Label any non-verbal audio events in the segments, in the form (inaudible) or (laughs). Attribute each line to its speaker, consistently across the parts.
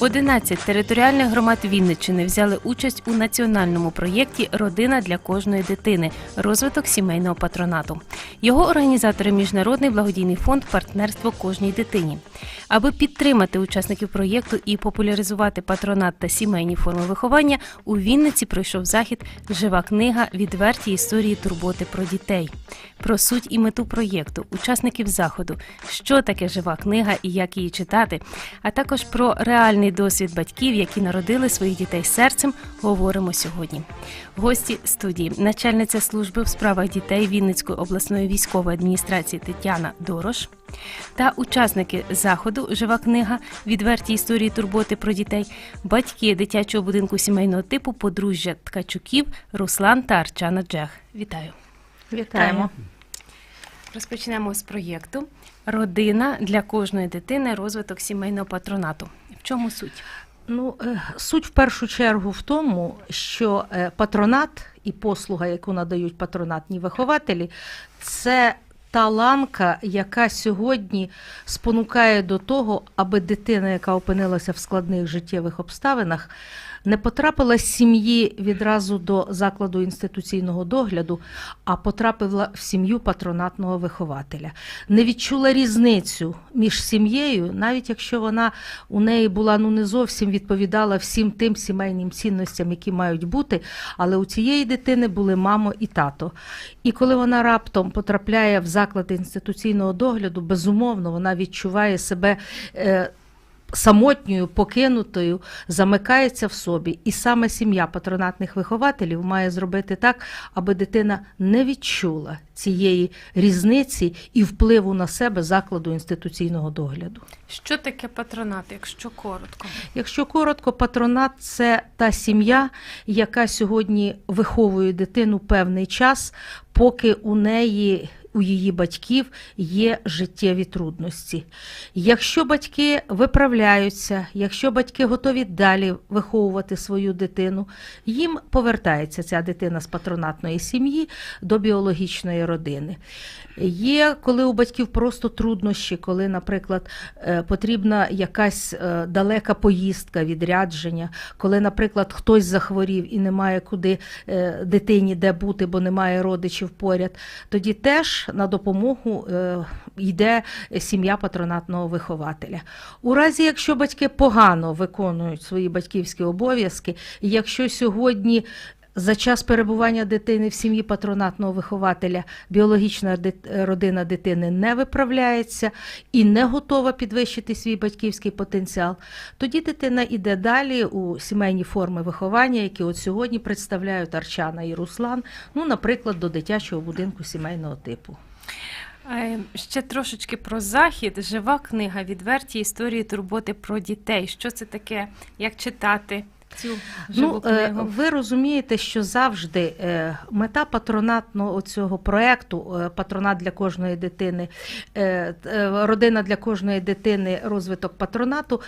Speaker 1: 11 територіальних громад Вінниччини взяли участь у національному проєкті Родина для кожної дитини. Розвиток сімейного патронату. Його організатори Міжнародний благодійний фонд Партнерство кожній дитині. Аби підтримати учасників проєкту і популяризувати патронат та сімейні форми виховання, у Вінниці пройшов захід Жива книга Відверті історії турботи про дітей. Про суть і мету проєкту, учасників заходу, що таке жива книга і як її читати, а також про реальний досвід батьків, які народили своїх дітей серцем, говоримо сьогодні. Гості студії, начальниця служби в справах дітей Вінницької обласної військової адміністрації Тетяна Дорош та учасники заходу Жива книга Відверті історії турботи про дітей, батьки дитячого будинку сімейного типу подружжя Ткачуків Руслан та Арчана Джех. Вітаю!
Speaker 2: Вітаємо.
Speaker 1: Розпочнемо з проєкту Родина для кожної дитини розвиток сімейного патронату. В чому суть?
Speaker 2: Ну, е, суть в першу чергу в тому, що е, патронат і послуга, яку надають патронатні вихователі, це та ланка, яка сьогодні спонукає до того, аби дитина, яка опинилася в складних життєвих обставинах, не потрапила з сім'ї відразу до закладу інституційного догляду, а потрапила в сім'ю патронатного вихователя. Не відчула різницю між сім'єю, навіть якщо вона у неї була ну не зовсім відповідала всім тим сімейним цінностям, які мають бути, але у цієї дитини були мамо і тато. І коли вона раптом потрапляє в заклад інституційного догляду, безумовно, вона відчуває себе. Самотньою, покинутою, замикається в собі. І саме сім'я патронатних вихователів має зробити так, аби дитина не відчула цієї різниці і впливу на себе закладу інституційного догляду.
Speaker 1: Що таке патронат, якщо коротко?
Speaker 2: Якщо коротко, патронат це та сім'я, яка сьогодні виховує дитину певний час, поки у неї. У її батьків є життєві трудності. Якщо батьки виправляються, якщо батьки готові далі виховувати свою дитину, їм повертається ця дитина з патронатної сім'ї до біологічної родини. Є коли у батьків просто труднощі, коли, наприклад, е, потрібна якась е, далека поїздка, відрядження, коли, наприклад, хтось захворів і немає куди е, дитині де бути, бо немає родичів поряд, тоді теж на допомогу е, йде сім'я патронатного вихователя. У разі, якщо батьки погано виконують свої батьківські обов'язки, якщо сьогодні за час перебування дитини в сім'ї патронатного вихователя біологічна родина дитини не виправляється і не готова підвищити свій батьківський потенціал, тоді дитина йде далі у сімейні форми виховання, які от сьогодні представляють Арчана і Руслан, ну, наприклад, до дитячого будинку сімейного типу.
Speaker 1: Е, Ще трошечки про захід. Жива книга Відверті історії турботи про дітей. Що це таке? Як читати цю
Speaker 2: Ну, е,
Speaker 1: книгу?
Speaker 2: ви розумієте, що завжди е, мета патронатного цього проекту, е, патронат для кожної дитини, родина для кожної дитини, розвиток патронату,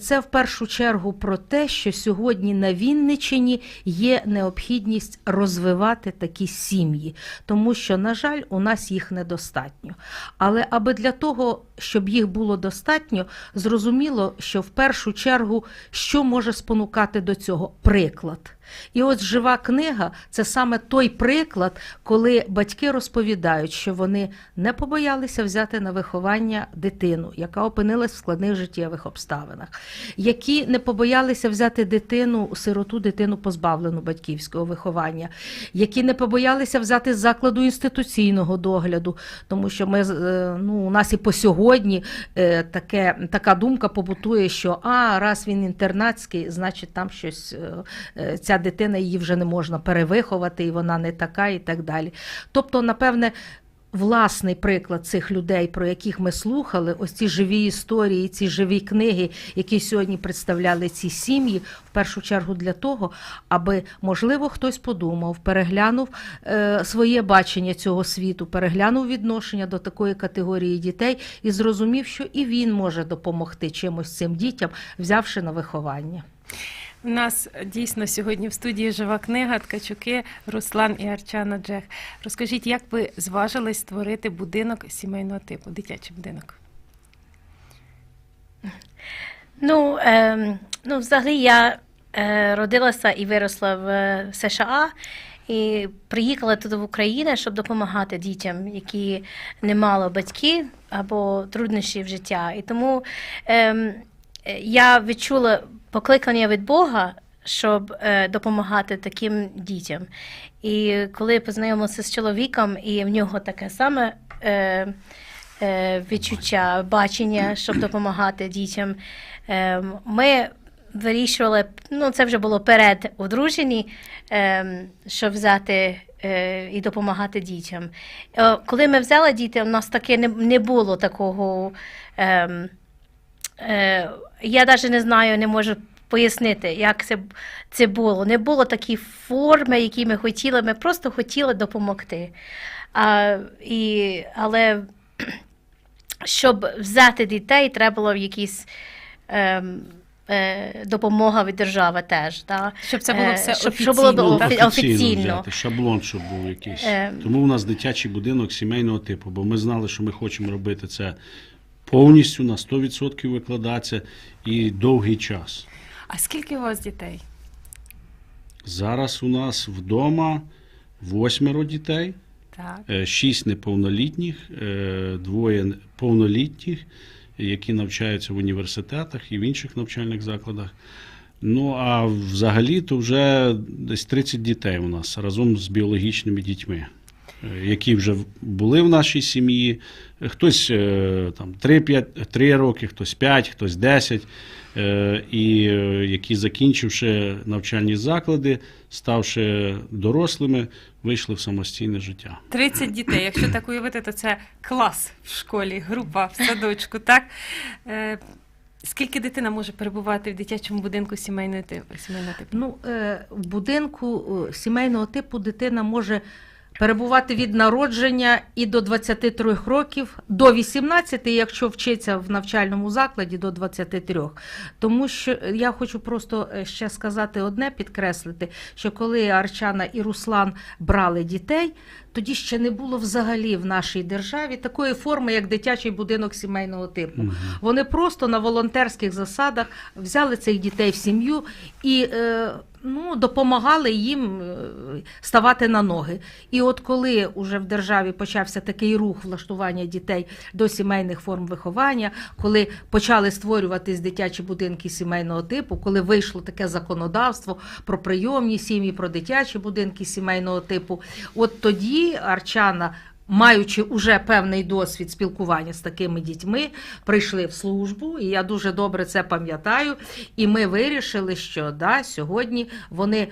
Speaker 2: це в першу чергу про те, що сьогодні на Вінниччині є необхідність розвивати такі сім'ї, тому що, на жаль, у нас їх недостатньо. Але аби для того, щоб їх було достатньо, зрозуміло, що в першу чергу, що може спонукати до цього приклад. І от жива книга це саме той приклад, коли батьки розповідають, що вони не побоялися взяти на виховання дитину, яка опинилась в складних життєвих обставинах, які не побоялися взяти дитину, сироту, дитину позбавлену батьківського виховання, які не побоялися взяти з закладу інституційного догляду, тому що ми е, ну, у нас і по сьогодні е, таке, така думка побутує, що а раз він інтернатський, значить там щось е, ця дитина її вже не можна перевиховати, і вона не така, і так далі. Тобто, напевне. Власний приклад цих людей, про яких ми слухали, ось ці живі історії, ці живі книги, які сьогодні представляли ці сім'ї, в першу чергу для того, аби можливо хтось подумав, переглянув е, своє бачення цього світу, переглянув відношення до такої категорії дітей і зрозумів, що і він може допомогти чимось цим дітям, взявши на виховання.
Speaker 1: У нас дійсно сьогодні в студії жива книга Ткачуки Руслан і Арчана Джех. Розкажіть, як ви зважились створити будинок сімейного типу, дитячий будинок?
Speaker 3: Ну, ем, ну взагалі я е, родилася і виросла в е, США і приїхала туди в Україну, щоб допомагати дітям, які не мали батьків або труднощів життя. І тому е, я відчула покликання від Бога. Щоб е, допомагати таким дітям. І коли познайомилася з чоловіком, і в нього таке саме е, е, відчуття, бачення, щоб допомагати дітям. Ми вирішували, ну це вже було перед одружені, щоб взяти і допомагати дітям. Коли ми взяли дітей, у нас таке не, було такого. Е, я навіть не знаю, не можу пояснити, як це, це було. Не було такі форми, які ми хотіли, ми просто хотіли допомогти. А, і, але (clears throat) щоб взяти дітей, треба було якісь ем, е, допомога від держави теж. Да?
Speaker 1: Щоб це було
Speaker 3: Е,
Speaker 1: все
Speaker 3: щоб-
Speaker 1: офіційно.
Speaker 3: щоб було
Speaker 1: так?
Speaker 3: офі- офіційно.
Speaker 4: взяти, шаблон, щоб був якийсь.
Speaker 3: Е.
Speaker 4: Тому у нас дитячий будинок сімейного типу, бо ми знали, що ми хочемо робити це повністю на 100% викладатися і довгий час.
Speaker 1: А скільки у вас дітей?
Speaker 4: Зараз у нас вдома восьмеро дітей,
Speaker 1: Так.
Speaker 4: е, шість неповнолітніх, е, двоє повнолітніх, які навчаються в університетах і в інших навчальних закладах. Ну а взагалі то вже десь 30 дітей у нас разом з біологічними дітьми, які вже були в нашій сім'ї. Хтось е, там 3, 3 роки, хтось 5, хтось 10. е, І е, які, закінчивши навчальні заклади, ставши дорослими, вийшли в самостійне життя.
Speaker 1: 30 дітей. Якщо так уявити, то це клас в школі, група в садочку, так? Скільки дитина може перебувати в дитячому будинку сімейного типу? Сімейного типу?
Speaker 2: Ну, в будинку сімейного типу дитина може перебувати від народження і до 23 років, до 18, якщо вчиться в навчальному закладі, до 23. Тому що е, я хочу просто е, ще сказати одне, підкреслити, що коли Арчана і Руслан брали дітей, тоді ще не було взагалі в нашій державі такої форми, як дитячий будинок сімейного типу.
Speaker 4: Мгм.
Speaker 2: Вони просто на волонтерських засадах взяли цих дітей в сім'ю і е, ну, допомагали їм е, ставати на ноги. І от коли уже в державі почався такий рух влаштування дітей до сімейних форм виховання, коли почали створюватись дитячі будинки сімейного типу, коли вийшло таке законодавство про прийомні сім'ї, про дитячі будинки сімейного типу, от тоді Арчана маючи уже певний досвід спілкування з такими дітьми, прийшли в службу, і я дуже добре це пам'ятаю. І ми вирішили, що да, сьогодні вони е,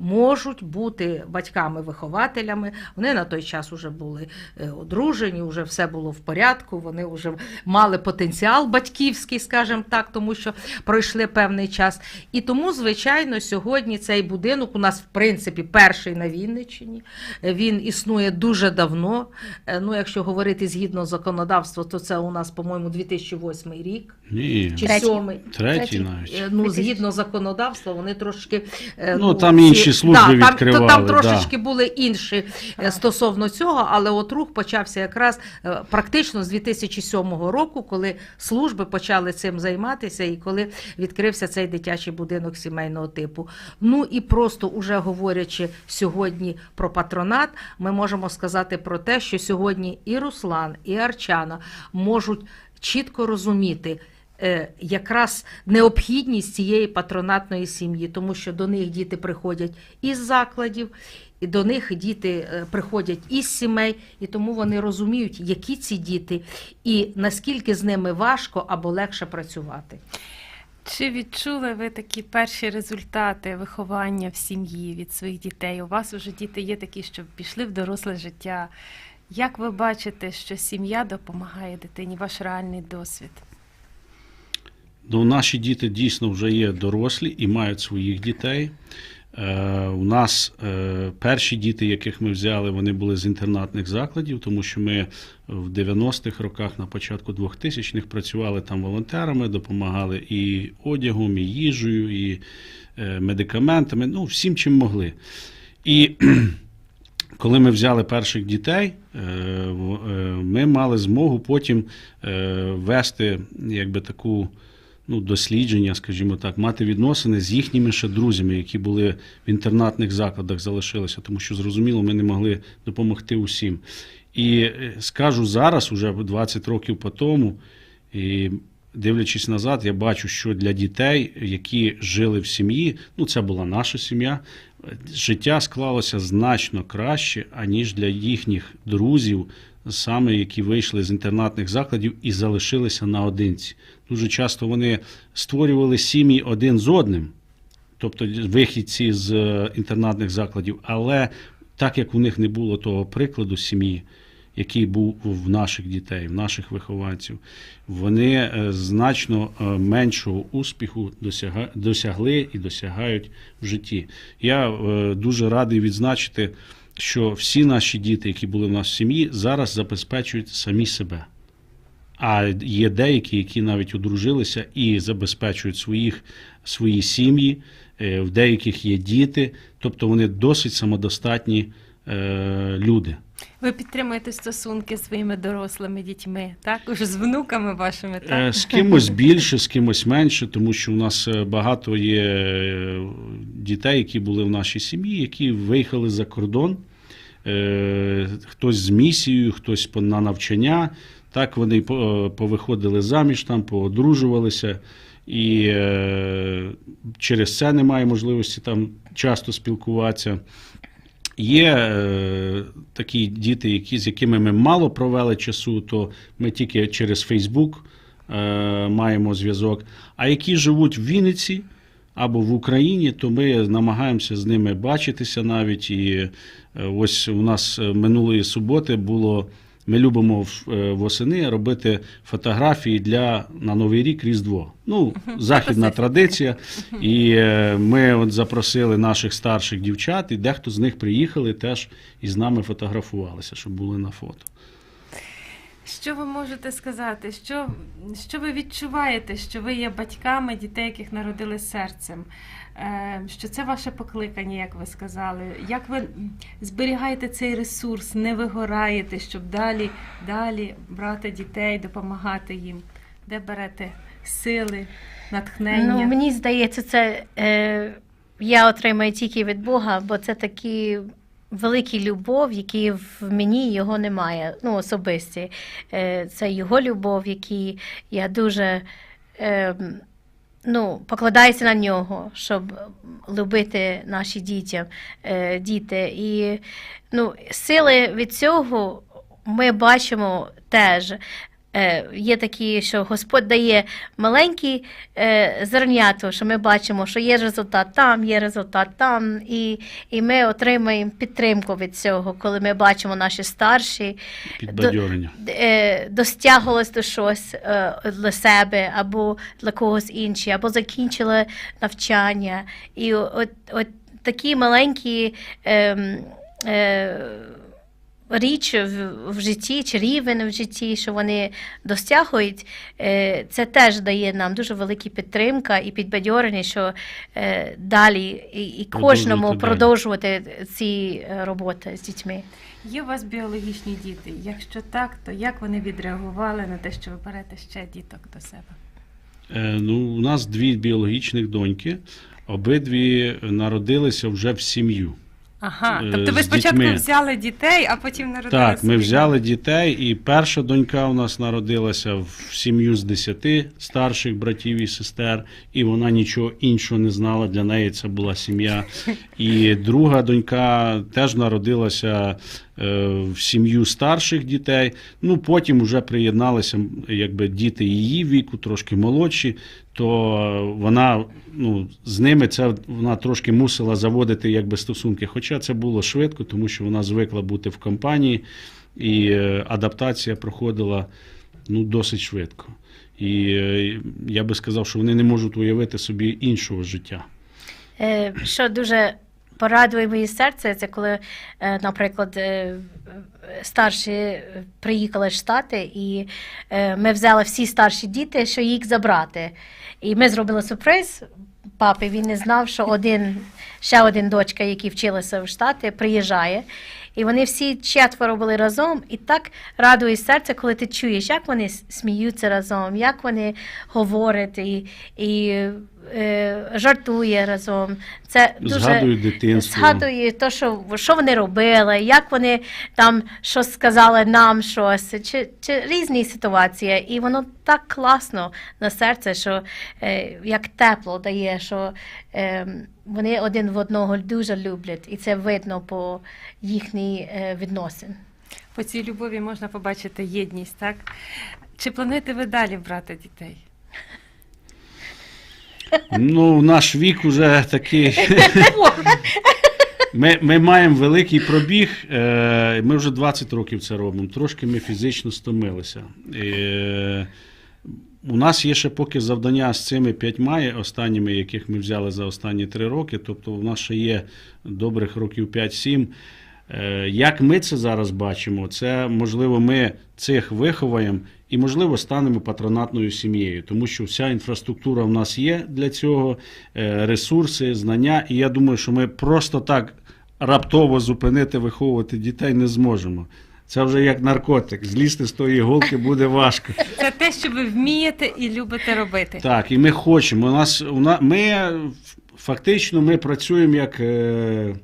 Speaker 2: можуть бути батьками-вихователями. Вони на той час вже були е, одружені, вже все було в порядку. Вони вже мали потенціал батьківський, скажімо так, тому що пройшли певний час. І тому, звичайно, сьогодні цей будинок у нас, в принципі, перший на Вінниччині. Він існує дуже давно. Е, Ну, якщо говорити згідно законодавства, то це у нас, по-моєму, 2008 рік
Speaker 4: Ні,
Speaker 2: чи
Speaker 3: Третій.
Speaker 2: сьомий.
Speaker 4: третій
Speaker 3: Третій.
Speaker 4: навіть.
Speaker 2: Е, Ну, згідно законодавства, вони трошки е,
Speaker 4: Ну, там інші служби
Speaker 2: там,
Speaker 4: відкривали,
Speaker 2: там
Speaker 4: да.
Speaker 2: трошечки були інші е, стосовно цього, але от рух почався якраз е, практично з 2007 року, коли служби почали цим займатися, і коли відкрився цей дитячий будинок сімейного типу. Ну і просто уже говорячи сьогодні про патронат, ми можемо сказати про те, що сьогодні і Руслан, і Арчана можуть чітко розуміти. е, Якраз необхідність цієї патронатної сім'ї, тому що до них діти приходять із закладів, і до них діти е, приходять із сімей, і тому вони розуміють, які ці діти, і наскільки з ними важко або легше працювати.
Speaker 1: Чи відчули ви такі перші результати виховання в сім'ї від своїх дітей? У вас вже діти є такі, що пішли в доросле життя. Як ви бачите, що сім'я допомагає дитині? Ваш реальний досвід?
Speaker 4: Ну, наші діти дійсно вже є дорослі і мають своїх дітей. Е, У нас е, перші діти, яких ми взяли, вони були з інтернатних закладів, тому що ми в 90-х роках, на початку 2000-х працювали там волонтерами, допомагали і одягом, і їжею, і е, медикаментами, ну, всім, чим могли. І коли ми взяли перших дітей, е, е, ми мали змогу потім е, вести якби таку ну, дослідження, скажімо так, мати відносини з їхніми ще друзями, які були в інтернатних закладах, залишилися, тому що зрозуміло, ми не могли допомогти усім. І скажу зараз, уже 20 років по тому, і дивлячись назад, я бачу, що для дітей, які жили в сім'ї, ну це була наша сім'я, життя склалося значно краще, аніж для їхніх друзів, саме які вийшли з інтернатних закладів і залишилися наодинці. Дуже часто вони створювали сім'ї один з одним, тобто вихідці з е, інтернатних закладів, але так як у них не було того прикладу сім'ї, який був в наших дітей, в наших вихованців, вони е, значно е, меншого успіху досягли і досягають в житті. Я е, дуже радий відзначити, що всі наші діти, які були в нас в сім'ї, зараз забезпечують самі себе. А є деякі, які навіть одружилися і забезпечують своїх, свої сім'ї, в деяких є діти, тобто вони досить самодостатні люди.
Speaker 1: Ви підтримуєте стосунки з своїми дорослими дітьми, так? Уже з внуками вашими,
Speaker 4: Е,
Speaker 1: так?
Speaker 4: З кимось більше, з кимось менше, тому що у нас е, багато є е, дітей, які були в нашій сім'ї, які виїхали за кордон. Хтось з місією, хтось на навчання. Так вони повиходили заміж, там поодружувалися, і е, через це немає можливості там часто спілкуватися. Є е, такі діти, які, з якими ми мало провели часу, то ми тільки через Фейсбук маємо зв'язок. А які живуть в Вінниці або в Україні, то ми намагаємося з ними бачитися навіть. І е, ось у нас е, минулої суботи було. Ми любимо е, восени робити фотографії для на Новий рік Різдво. Ну, західна традиція. І е, ми от запросили наших старших дівчат, і дехто з них приїхали теж і з нами фотографувалися, щоб були на фото.
Speaker 1: Що ви можете сказати? Що, що ви відчуваєте, що ви є батьками дітей, яких народили серцем? Е, Що це ваше покликання, як ви сказали? Як ви зберігаєте цей ресурс, не вигораєте, щоб далі, далі брати дітей, допомагати їм? Де берете сили, натхнення?
Speaker 3: Ну, мені здається, це е, я отримаю тільки від Бога, бо це такі великі любов, які в мені його немає. Ну, особисті. Е, це його любов, який я дуже. Е, Ну, покладаюся на нього, щоб любити наші дітям, е, діти. І ну, сили від цього ми бачимо теж. Е, є такі, що Господь дає маленькі е, зернятко, що ми бачимо, що є результат там, є результат там, і, і ми отримаємо підтримку від цього, коли ми бачимо наші старші
Speaker 4: Підбадьорення.
Speaker 3: е, до щось для себе або для когось іншого, або закінчили навчання. І от, от такі маленькі е, е, річ в, в житті, чи рівень в житті, що вони достягують, е, це теж дає нам дуже велику підтримка і підбадьорення, що е, далі і, і кожному
Speaker 4: Продовжувати
Speaker 3: ці роботи з дітьми.
Speaker 1: Є у вас біологічні діти? Якщо так, то як вони відреагували на те, що ви берете ще діток до себе?
Speaker 4: Е, Ну, у нас дві біологічних доньки, обидві народилися вже в сім'ю.
Speaker 1: Ага,
Speaker 4: Е,
Speaker 1: тобто ви спочатку
Speaker 4: дітьми.
Speaker 1: взяли дітей, а потім народили
Speaker 4: Так, ми взяли дітей, і перша донька у нас народилася в сім'ю з десяти старших братів і сестер, і вона нічого іншого не знала. Для неї це була сім'я. І друга донька теж народилася е, в сім'ю старших дітей. Ну потім вже приєдналися якби діти її віку, трошки молодші. То вона ну з ними це вона трошки мусила заводити якби стосунки. Хоча це було швидко, тому що вона звикла бути в компанії, і е, адаптація проходила ну досить швидко. І е, я би сказав, що вони не можуть уявити собі іншого життя.
Speaker 3: Е, Що дуже порадує моє серце, це коли, е, наприклад, е, старші е, приїхали в Штати, і ми взяли всі старші діти, що їх забрати. І ми зробили сюрприз. Папі він не знав, що один, ще один дочка, який вчилася в Штати, приїжджає. І вони всі четверо були разом, і так радує серце, коли ти чуєш, як вони сміються разом, як вони говорять і, і жартує разом. Це дуже
Speaker 4: Згадують дитинство.
Speaker 3: згадує те, що, що вони робили, як вони там щось сказали нам щось, чи, чи різні ситуації. І воно так класно на серце, що е, як тепло дає, що е, вони один в одного дуже люблять, і це видно по їхній е, відносин.
Speaker 1: По цій любові можна побачити єдність, так? Чи плануєте ви далі брати дітей?
Speaker 4: Ну, наш вік уже такий. Ми, ми маємо великий пробіг. е, Ми вже 20 років це робимо. Трошки ми фізично стомилися. Е, У нас є ще поки завдання з цими п'ятьма останніми, яких ми взяли за останні три роки. Тобто, у нас ще є добрих років 5-7. Е, Як ми це зараз бачимо, це можливо ми цих виховаємо і, можливо, станемо патронатною сім'єю, тому що вся інфраструктура в нас є для цього, е, ресурси, знання. І я думаю, що ми просто так раптово зупинити, виховувати дітей не зможемо. Це вже як наркотик. Злізти з тої голки буде важко. (laughs)
Speaker 1: Це те, що ви вмієте і любите робити.
Speaker 4: Так, і ми хочемо. У нас, у нас, ми фактично ми працюємо як е,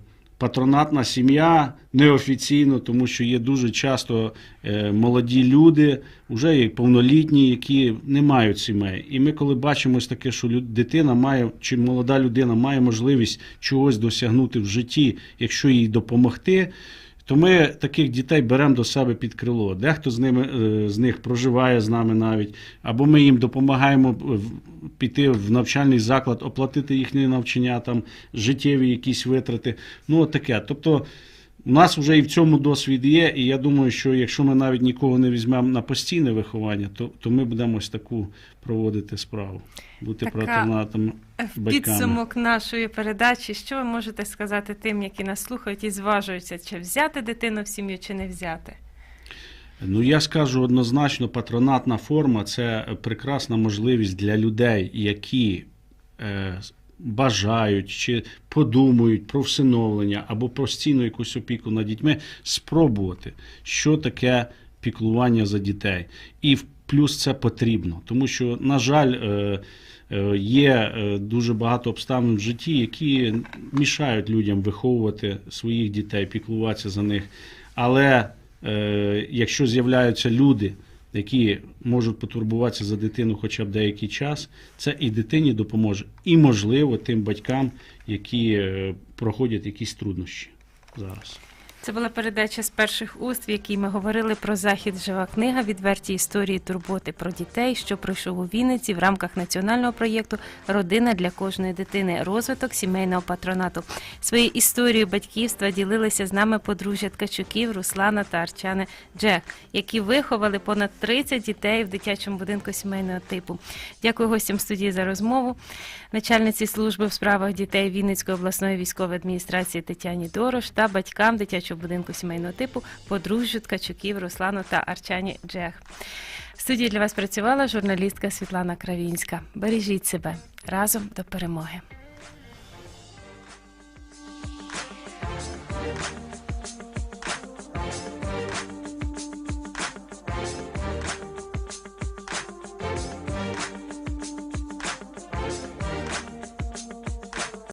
Speaker 4: патронатна сім'я неофіційно, тому що є дуже часто е, молоді люди, вже є повнолітні, які не мають сімей. І ми, коли бачимо таке, що дитина має, чи молода людина має можливість чогось досягнути в житті, якщо їй допомогти. То ми таких дітей беремо до себе під крило. Дехто з ними е, з них проживає з нами навіть, або ми їм допомагаємо в- піти в навчальний заклад, оплатити їхні навчання, там життєві якісь витрати. Ну, от таке. Тобто, у нас вже і в цьому досвід є, і я думаю, що якщо ми навіть нікого не візьмемо на постійне виховання, то, то ми будемо ось таку проводити справу, бути батьками.
Speaker 1: підсумок нашої передачі, що ви можете сказати тим, які нас слухають і зважуються, чи взяти дитину в сім'ю, чи не взяти?
Speaker 4: Ну, я скажу однозначно, патронатна форма це прекрасна можливість для людей, які е, бажають чи подумають про всиновлення або постійну якусь опіку над дітьми, спробувати, що таке піклування за дітей. І плюс це потрібно, тому що, на жаль, е, е, є е, дуже багато обставин в житті, які мішають людям виховувати своїх дітей, піклуватися за них. Але якщо з'являються люди, які можуть потурбуватися за дитину хоча б деякий час, це і дитині допоможе, і можливо тим батькам, які е, проходять якісь труднощі зараз.
Speaker 1: Це була передача з перших уст, в якій ми говорили про захід Жива книга, відверті історії турботи про дітей, що пройшов у Вінниці в рамках національного проєкту Родина для кожної дитини, розвиток сімейного патронату. Своєю історією батьківства ділилися з нами подружжя Ткачуків Руслана та Арчани Джек, які виховали понад 30 дітей в дитячому будинку сімейного типу. Дякую гостям студії за розмову. Начальниці служби в справах дітей Вінницької обласної військової адміністрації Тетяні Дорош та батькам дитячого будинку сімейного типу подружжю Ткачуків Руслану та Арчані Джех. В студії для вас працювала журналістка Світлана Кравінська. Бережіть себе разом до перемоги.